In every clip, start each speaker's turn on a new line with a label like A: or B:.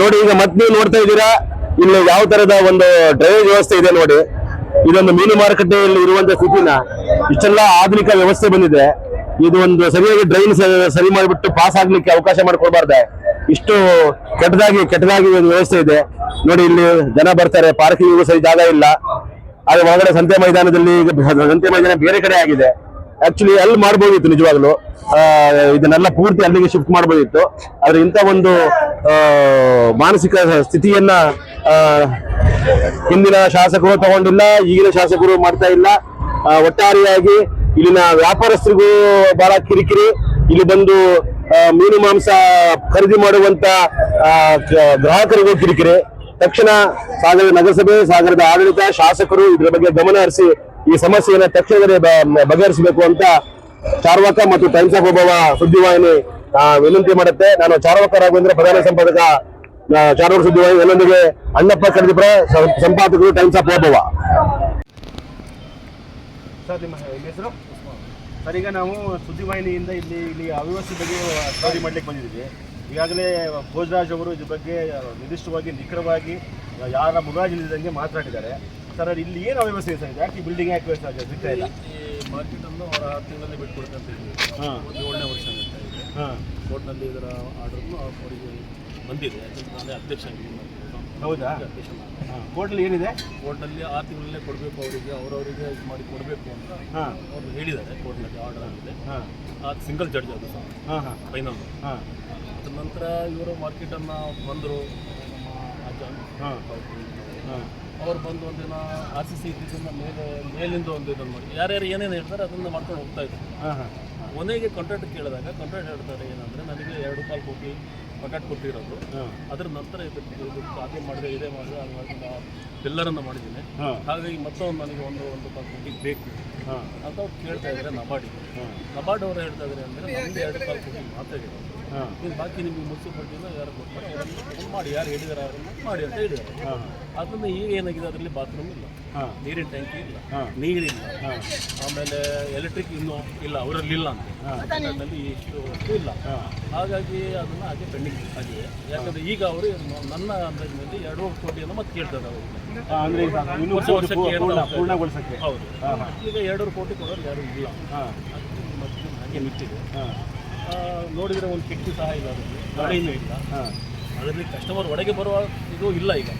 A: ನೋಡಿ, ಈಗ ಮತ್ತೆ ನೀವು ನೋಡ್ತಾ ಇದ್ದೀರಾ, ಇಲ್ಲಿ ಯಾವ ತರದ ಒಂದು ಡ್ರೈನೇಜ್ ವ್ಯವಸ್ಥೆ ಇದೆ ನೋಡಿ. ಇದೊಂದು ಮೀನು ಮಾರುಕಟ್ಟೆಯಲ್ಲಿ ಇರುವಂತಹ ಸ್ಥಿತಿನ ಇಷ್ಟೆಲ್ಲ ಆಧುನಿಕ ವ್ಯವಸ್ಥೆ ಬಂದಿದೆ. ಇದು ಒಂದು ಸರಿಯಾಗಿ ಡ್ರೈನ್ ಸರಿ ಮಾಡಿಬಿಟ್ಟು ಪಾಸ್ ಆಗ್ಲಿಕ್ಕೆ ಅವಕಾಶ ಮಾಡಿಕೊಡ್ಬಾರ್ದೆ ಇಷ್ಟು ಕೆಟ್ಟದಾಗಿ ಕೆಟ್ಟದಾಗಿ ಒಂದು ವ್ಯವಸ್ಥೆ ಇದೆ. ನೋಡಿ, ಇಲ್ಲಿ ಜನ ಬರ್ತಾರೆ ಪಾರ್ಕಿಂಗ್ ಸರಿ ಜಾಗ ಇಲ್ಲ. ಆದ್ರೆ ಒಳಗಡೆ ಸಂತೆ ಮೈದಾನದಲ್ಲಿ ಈಗ, ಸಂತೆ ಮೈದಾನ ಬೇರೆ ಕಡೆ ಆಗಿದೆ. ಆಕ್ಚುಲಿ ಅಲ್ಲಿ ಮಾಡ್ಬೋದಿತ್ತು ನಿಜವಾಗ್ಲು. ಇದನ್ನೆಲ್ಲ ಪೂರ್ತಿ ಅಲ್ಲಿಗೆ ಶಿಫ್ಟ್ ಮಾಡ್ಬೋದಿತ್ತು. ಆದ್ರೆ ಇಂಥ ಒಂದು ಮಾನಸಿಕ ಸ್ಥಿತಿಯನ್ನ ಹಿಂದಿನ ಶಾಸಕರು ತಗೊಂಡಿಲ್ಲ, ಈಗಿನ ಶಾಸಕರು ಮಾಡ್ತಾ ಇಲ್ಲ. ಒಟ್ಟಾರೆಯಾಗಿ ಇಲ್ಲಿನ ವ್ಯಾಪಾರಸ್ಥರಿಗೂ ಬಹಳ ಕಿರಿಕಿರಿ. ಇಲ್ಲಿ ಬಂದು ಮೀನು ಮಾಂಸ ಖರೀದಿ ಮಾಡುವಂತ ಗ್ರಾಹಕರಿಗೂ ಕಿರಿಕಿರಿ. ತಕ್ಷಣ ಸಾಗರದ ನಗರಸಭೆ, ಸಾಗರದ ಆಡಳಿತ, ಶಾಸಕರು ಇದರ ಬಗ್ಗೆ ಗಮನ ಹರಿಸಿ ಈ ಸಮಸ್ಯೆಯನ್ನು ತಕ್ಷಣವೇ ಬಗೆಹರಿಸಬೇಕು ಅಂತ ಚಾರ್ವಾಕ ಮತ್ತು ಟೈಮ್ಸ್ ಆಫ್ ಒಬ್ಬವ ಸುದ್ದಿವಾಹಿನಿ ವಿನಂತಿ ಮಾಡುತ್ತೆ. ನಾನು ಚಾರ್ವಾಕ ರಾಘವೇಂದ್ರ ಪ್ರಧಾನ ಸಂಪಾದಕ ಚಾರ್ವಕ ಸುದ್ದಿವಾಹಿನಿ ನನ್ನೊಂದಿಗೆ ಅಣ್ಣಪ್ಪ ಕಡಿದಿಪುರ ಸಂಪಾದಕರು ಟೈಮ್ಸ್ ಆಫ್ ಒಬ್ಬವ
B: ಸರ್ ಹೆಸರು? ಸರ್, ಈಗ ನಾವು ಸುದ್ದಿವಾಹಿನಿಯಿಂದ ಇಲ್ಲಿ ಇಲ್ಲಿ ಅವ್ಯವಸ್ಥೆ ಬಗ್ಗೆ ಸ್ಟೋರಿ ಮಾಡ್ಲಿಕ್ಕೆ ಬಂದಿದ್ದೀವಿ. ಈಗಾಗಲೇ ಭೋಜರಾಜ್ ಅವರು ಇದ್ರ ಬಗ್ಗೆ ನಿರ್ದಿಷ್ಟವಾಗಿ, ನಿಖರವಾಗಿ ಯಾರ ಮುಗಾಜಿಲ್ಲದಂಗೆ ಮಾತನಾಡಿದ್ದಾರೆ ಸರ್ ಇಲ್ಲಿ ಏನು ಅವ್ಯವಸ್ಥೆ ಇದೆ. ಸರ್ ಯಾಕೆ ಬಿಲ್ಡಿಂಗ್ ಯಾಕೆ ವ್ಯವಸ್ಥೆ ಆಗಿದೆ? ಸಿಗ್ತಾ ಇಲ್ಲ?
C: ಈ ಮಾರ್ಕೆಟನ್ನು ಅವರ ಆರು ತಿಂಗಳಲ್ಲಿ ಬಿಟ್ಕೊಡ್ತಂತ ಇದ್ವಿ
B: ಹಾಂ.
C: ಒಂದು ಏಳನೇ ವರ್ಷ ನಡೀತಾ ಇದೆ
B: ಹಾಂ.
C: ಕೋರ್ಟ್ನಲ್ಲಿ ಇದರ ಆರ್ಡರ್ನು ಅವರಿಗೆ ಬಂದಿದೆ. ಯಾಕಂದ್ರೆ ನಾನೇ ಅಧ್ಯಕ್ಷ ಆಗಿದ್ದೀನಿ
B: ಹೌದಾ?
C: ಅಧ್ಯಕ್ಷ
B: ಕೋರ್ಟಲ್ಲಿ ಏನಿದೆ?
C: ಕೋರ್ಟ್ನಲ್ಲಿ ಆರು ತಿಂಗಳಲ್ಲೇ ಕೊಡಬೇಕು ಅವರಿಗೆ ಅವರವರಿಗೆ ಇದು ಮಾಡಿ ಕೊಡಬೇಕು ಅಂತ
B: ಹಾಂ.
C: ಅವರು ಹೇಳಿದ್ದಾರೆ ಕೋರ್ಟ್ನಲ್ಲಿ ಆರ್ಡರ್ ಆಗಿದೆ
B: ಹಾಂ.
C: ಅದು ಸಿಂಗಲ್ ಜಡ್ಜ್ ಅದು
B: ಹಾಂ ಹಾಂ.
C: ಫೈನಲ್
B: ಹಾಂ.
C: ಅದ್ರ ನಂತರ ಇವರು ಮಾರ್ಕೆಟನ್ನು ಬಂದರು. ನಮ್ಮ ಅಜ್ಜ ಅವ್ರು ಬಂದು ಒಂದಿನ ಆರ್ ಸಿ ಸಿ ಇದ್ದಿದ್ದನ್ನು ಮೇಲೆ ಮೇಲಿಂದ ಒಂದು ಇದನ್ನು ಮಾಡಿ. ಯಾರ್ಯಾರು ಏನೇನು ಹೇಳ್ತಾರೆ ಅದನ್ನು ಮಾಡ್ಕೊಂಡು ಹೋಗ್ತಾ ಇದ್ರು. ಕೊನೆಗೆ ಕಾಂಟ್ರಾಕ್ಟ್ ಕೇಳಿದಾಗ ಕಾಂಟ್ರಾಕ್ಟ್ ಹೇಳ್ತಾರೆ ಏನಂದರೆ ನನಗೆ ಎರಡು ಕಾಲು ಕೋಟಿ ಕಾಂಟ್ರಾಕ್ಟ್ ಕೊಟ್ಟಿರೋದು. ಅದ್ರ ನಂತರ ಇದು ಅದೇ ಮಾಡಿದೆ ಇದೇ ಮಾಡಿದೆ ಅದು ಮಾಡಿದ ಪಿಲ್ಲರನ್ನು ಮಾಡಿದ್ದೀನಿ ಹಾಗಾಗಿ ಮತ್ತೊಂದು ನನಗೆ ಒಂದು ಒಂದು ಕಾಲು ಕೋಟಿ ಬೇಕು. ಅಂತ ಅವ್ರು ಕೇಳ್ತಾ ಇದ್ದಾರೆ
B: ನಬಾರ್ಡಿ
C: ನಬಾರ್ಡ್ ಅವರು ಹೇಳ್ತಾ ಇದ್ದಾರೆ ಅಂದರೆ ನಮ್ದು ಎರಡು ಕಾಲು ಕೋಟಿ
B: ಹಾಂ.
C: ಇನ್ನು ಬಾಕಿ ನಿಮಗೆ ಮುನ್ಸಿಪಾಲ್ಟಿನ ಯಾರು ಕೊಡ್ತಾರೆ ಮಾಡಿ ಯಾರು ಹೇಳಿದಾರೆ ಮಾಡಿ ಅಂತ ಹೇಳಿದ್ದಾರೆ ಅದನ್ನು ಈಗ ಏನಾಗಿದೆ ಅದರಲ್ಲಿ ಬಾತ್ರೂಮ್ ಇಲ್ಲ. ನೀರಿನ ಟ್ಯಾಂಕಿ ಇಲ್ಲ. ನೀರಿಲ್ಲ. ಆಮೇಲೆ ಎಲೆಕ್ಟ್ರಿಕ್ ಇನ್ನು ಇಲ್ಲ ಅವರಲ್ಲಿ ಇಲ್ಲ ಅಂತ. ಅದರಲ್ಲಿ ಇಷ್ಟು ವಸ್ತು ಇಲ್ಲ. ಹಾಗಾಗಿ ಅದನ್ನು ಹಾಗೆ ಪೆಂಡಿಂಗ್ ಆಗಿದೆ. ಯಾಕಂದರೆ ಈಗ ಅವರು ನನ್ನ ಅಂದಾಜಿನಲ್ಲಿ ಎರಡೂವರೆ ಕೋಟಿಯನ್ನು ಮತ್ತೆ ಕೇಳ್ತಾರೆ ಅವರು.
B: ಹೌದು. ಈಗ ಇನ್ನೂ
C: ಎರಡೂವರೆ ಕೋಟಿ ಕೊಡೋರು ಯಾರೂ ಇಲ್ಲ.
B: ಹಾಂ.
C: ಮತ್ತೆ ಹಾಗೆ ನಿಂತಿದೆ. ನೋಡಿದರೆ ಒಂದು ಕಿಟಕಿ ಸಹ ಇಲ್ಲ ಅದರಲ್ಲಿ. ಗಾಡಿನೂ ಇಲ್ಲ.
B: ಹಾಂ.
C: ಅದರಲ್ಲಿ ಕಸ್ಟಮರ್ ಒಳಗೆ ಬರುವ ಇದು ಇಲ್ಲ ಈಗ.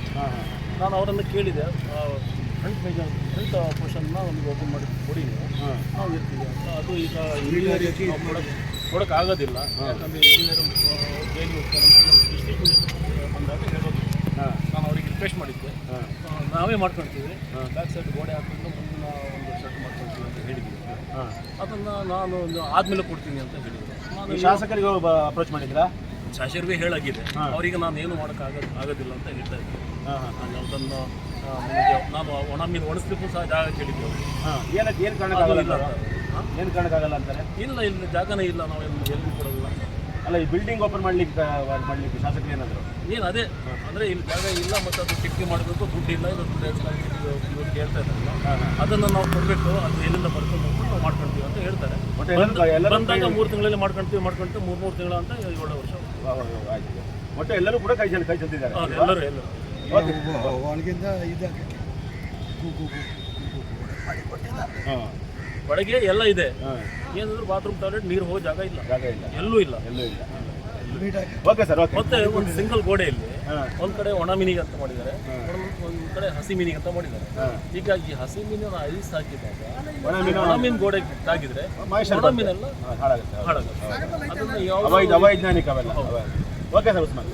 C: ನಾನು ಅವರನ್ನು ಕೇಳಿದೆ. ಫ್ರಂಟ್ ಪೇಜ್ ಫ್ರಂಟ್ ಪೋರ್ಷನ್ನ ಒಂದು ಓಪನ್ ಮಾಡಿ ಕೊಡಿ ನೀವು. ಇರ್ತೀವಿ ಅಂತ ಅದು ಈಗ ಇಂಜಿನಿಯರ್ ಕೊಡಕ್ಕೆ ಆಗೋದಿಲ್ಲ ಯಾಕಂದರೆ ಇಂಜಿನಿಯರ್ ಜೈಲಿಗೆ ಹೋಗ್ತಾರೆ ಬಂದಾಗ ಹೇಳೋದು.
B: ಹಾಂ.
C: ನಾನು ಅವರಿಗೆ ರಿಕ್ವೆಸ್ಟ್ ಮಾಡಿದ್ದೆ.
B: ಹಾಂ.
C: ನಾವೇ ಮಾಡ್ಕೊಳ್ತೀವಿ ಬ್ಯಾಕ್ ಸೈಡ್ ಗೋಡೆ ಹಾಕೊಂಡು ಮುಂದಿನ ಒಂದು ಸೆಟ್ ಮಾಡ್ಕೊಳ್ತೀವಿ ಅಂತ ಹೇಳಿದ್ವಿ
B: ಹಾಂ.
C: ಅದನ್ನು ನಾನು ಒಂದು ಆದಮೇಲೆ ಕೊಡ್ತೀನಿ ಅಂತ ಹೇಳಿದ್ದೆ ನಾನು
B: ಶಾಸಕರಿಗೆ ಅಪ್ರೋಚ್ ಮಾಡಿದ್ರಾ
C: ಶಾಸಕರಿಗೆ ಹೇಳಾಗಿದೆ. ಅವರಿಗೆ ನಾನು ಏನು ಮಾಡೋಕ್ಕಾಗ ಆಗೋದಿಲ್ಲ ಅಂತ ಹೇಳ್ತಾ ಇದ್ದೆ.
B: ಹಾಂ ಹಾಂ.
C: ನಾನು ಅದನ್ನು ನಾನು ಒಣ ಮೀನು ಒಣಸ್ಲಿಕ್ಕೂ ಸಹ ಜಾಗ ಕೇಳಿದ್ದೆ
B: ಏನಕ್ಕೆ ಏನು ಕಾರಣಕ್ಕಾಗಲ್ಲ
C: ಇಲ್ಲ.
B: ಏನು ಕಾರಣಕ್ಕಾಗಲ್ಲ ಅಂತಾರೆ?
C: ಇಲ್ಲ ಇಲ್ಲ ಜಾಗನೇ ಇಲ್ಲ. ನಾವು ಎಲ್ಲಿ ಕೊಡೋಲ್ಲ
B: ಅಲ್ಲ ಈ ಬಿಲ್ಡಿಂಗ್ ಓಪನ್ ಮಾಡ್ಲಿಕ್ಕೆ ಮಾಡ್ಲಿಕ್ಕೆ ಶಾಸಕರು ಏನಾದ್ರು?
C: ಏನು ಅದೇ ಅಂದರೆ ಇಲ್ಲಿ ಜಾಗ ಇಲ್ಲ ಮತ್ತು ಅದು ಕಿಟಕಿ ಮಾಡಬೇಕು ದುಡ್ಡು ಇಲ್ಲ ಇದು ಇವ್ರು ಕೇಳ್ತಾ ಇದ್ದಾರೆ. ಅದನ್ನು ನಾವು ಕೊಡಬೇಕು ಅದು ಎಲ್ಲಿಂದ ಬರ್ಕೊಂಡು ಹೋಗ್ಬಿಟ್ಟು ನಾವು ಮಾಡ್ಕೊಳ್ತೀವಿ ಅಂತ ಹೇಳ್ತಾರೆ. ಬಂದಾಗ ಮೂರು ತಿಂಗಳಲ್ಲಿ ಮಾಡ್ಕೊಳ್ತೀವಿ ಮಾಡ್ಕೊಳ್ತೀವಿ ಮೂರು ಮೂರು ತಿಂಗಳ ಅಂತ ಏಳು ವರ್ಷ
B: ವಾ, ಒಟ್ಟು ಎಲ್ಲರೂ ಕೂಡ ಕೈ ಚೆಲ್ಲಿ ಕೈ ಚೆಲ್ತಿದ್ದಾರೆ
C: ಎಲ್ಲರೂ
D: ಒಳಗಿಂದ
B: ಹಾಂ.
C: ಒಳಗೆ ಎಲ್ಲ ಇದೆ.
B: ಹಾಂ.
C: ಏನಂದ್ರೆ ಬಾತ್ರೂಮ್ ಟಾಯ್ಲೆಟ್ ನೀರು ಹೋಗೋ ಜಾಗ ಇಲ್ಲ.
B: ಜಾಗ ಇಲ್ಲ.
C: ಎಲ್ಲೂ ಇಲ್ಲ.
B: ಎಲ್ಲೂ ಇಲ್ಲ. ಓಕೆ ಸರ್ ಓಕೆ
C: ಮತ್ತೆ ಒಂದು ಸಿಂಗಲ್ ಗೋಡೆಯಲ್ಲಿ
B: ಇಲ್ಲಿ
C: ಒಂದ್ ಕಡೆ ಒಣ ಮೀನಿಗೆ ಅಂತ ಮಾಡಿದ್ದಾರೆ ಒಂದ್ ಕಡೆ ಹಸಿ ಮೀನಿಗೆ ಅಂತ ಮಾಡಿದ್ದಾರೆ.
B: ಹೀಗಾಗಿ
C: ಈಗ ಈ ಹಸಿ ಮೀನಿನ ಐಸ್ ಹಾಕಿದಾಗ
B: ಒಣ ಮೀನು
C: ಒಣ ಮೀನು ಗೋಡೆ ತಾಗಿದ್ರೆ ಒಣ ಮೀನೆಲ್ಲ
B: ಹಾಳಾಗುತ್ತೆ
C: ಹಾಳಾಗುತ್ತೆ. ಅದನ್ನ ಯಾವ
B: ಅವೈಜ್ಞಾನಿಕ ಅವೆಲ್ಲ ಓಕೆ ಸರ್ ಉಸ್ಮಾನ್.